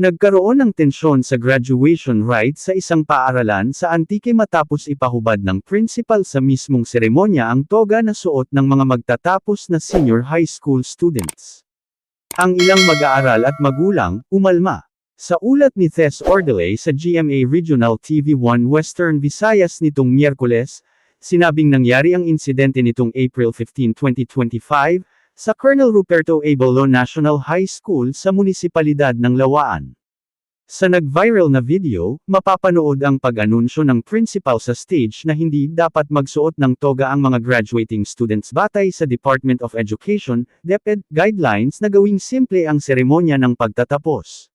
Nagkaroon ng tensyon sa graduation rite sa isang paaralan sa Antique matapos ipahubad ng principal sa mismong seremonya ang toga na suot ng mga magtatapos na senior high school students. Ang ilang mag-aaral at magulang, umalma. Sa ulat ni Tess Ordeley sa GMA Regional TV1 Western Visayas nitong Miyerkules, sinabing nangyari ang insidente nitong April 15, 2025, sa Colonel Ruperto A. National High School sa munisipalidad ng Lawaan. Sa nag-viral na video, mapapanood ang pag-anunsyo ng principal sa stage na hindi dapat magsuot ng toga ang mga graduating students batay sa Department of Education, DepEd, guidelines na gawing simple ang seremonya ng pagtatapos.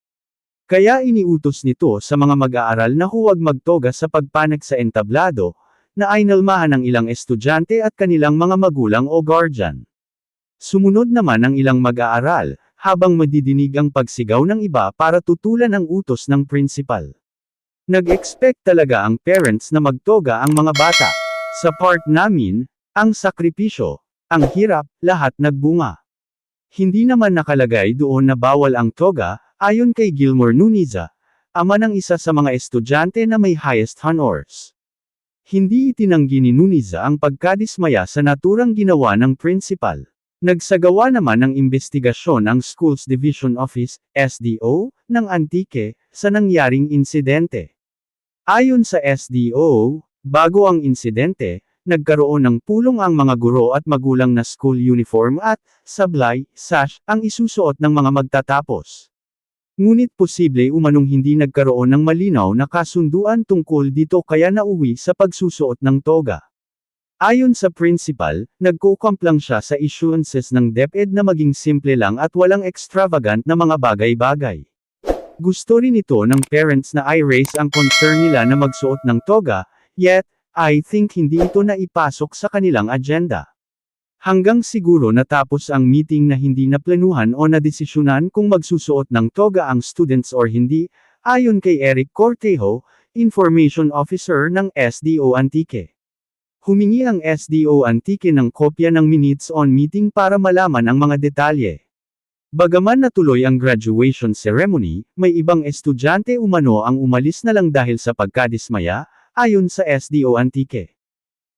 Kaya iniutos nito sa mga mag-aaral na huwag magtoga sa pagpanag sa entablado, na aynalmahan ng ilang estudyante at kanilang mga magulang o guardian. Sumunod naman ang ilang mag-aaral, habang madidinig ang pagsigaw ng iba para tutulan ang utos ng principal. Nag-expect talaga ang parents na magtoga ang mga bata. Sa part namin, ang sakripisyo, ang hirap, lahat nagbunga. Hindi naman nakalagay doon na bawal ang toga, ayon kay Gilmore Nuniza, ama ng isa sa mga estudyante na may highest honors. Hindi itinanggi ni Nuniza ang pagkadismaya sa naturang ginawa ng principal. Nagsagawa naman ng investigasyon ang Schools Division Office, SDO, ng Antique, sa nangyaring insidente. Ayon sa SDO, bago ang insidente, nagkaroon ng pulong ang mga guro at magulang na school uniform at, sablay, sash, ang isusuot ng mga magtatapos. Ngunit posible umanong hindi nagkaroon ng malinaw na kasunduan tungkol dito kaya nauwi sa pagsusuot ng toga. Ayon sa principal, nagkukumplang siya sa issuances ng DepEd na maging simple lang at walang extravagant na mga bagay-bagay. Gusto rin ito ng parents na i-raise ang concern nila na magsuot ng toga, yet, I think hindi ito na ipasok sa kanilang agenda. Hanggang siguro natapos ang meeting na hindi naplanuhan o nadesisyonan kung magsusuot ng toga ang students or hindi, ayon kay Eric Cortejo, Information Officer ng SDO Antique. Humingi ang SDO Antique ng kopya ng minutes on meeting para malaman ang mga detalye. Bagaman natuloy ang graduation ceremony, may ibang estudyante umano ang umalis na lang dahil sa pagkadismaya, ayon sa SDO Antique.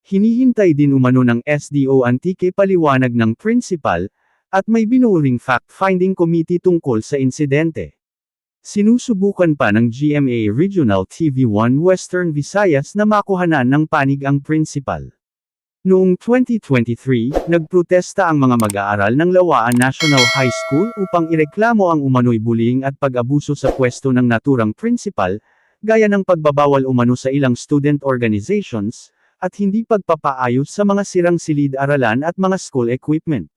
Hinihintay din umano ng SDO Antique paliwanag ng principal, at may binuring fact-finding committee tungkol sa insidente. Sinusubukan pa ng GMA Regional TV1 Western Visayas na makuhanan ng panig ang principal. Noong 2023, nagprotesta ang mga mag-aaral ng Lawaan National High School upang ireklamo ang umano'y bullying at pag-abuso sa pwesto ng naturang principal, gaya ng pagbabawal umano sa ilang student organizations, at hindi pagpapaayos sa mga sirang silid-aralan at mga school equipment.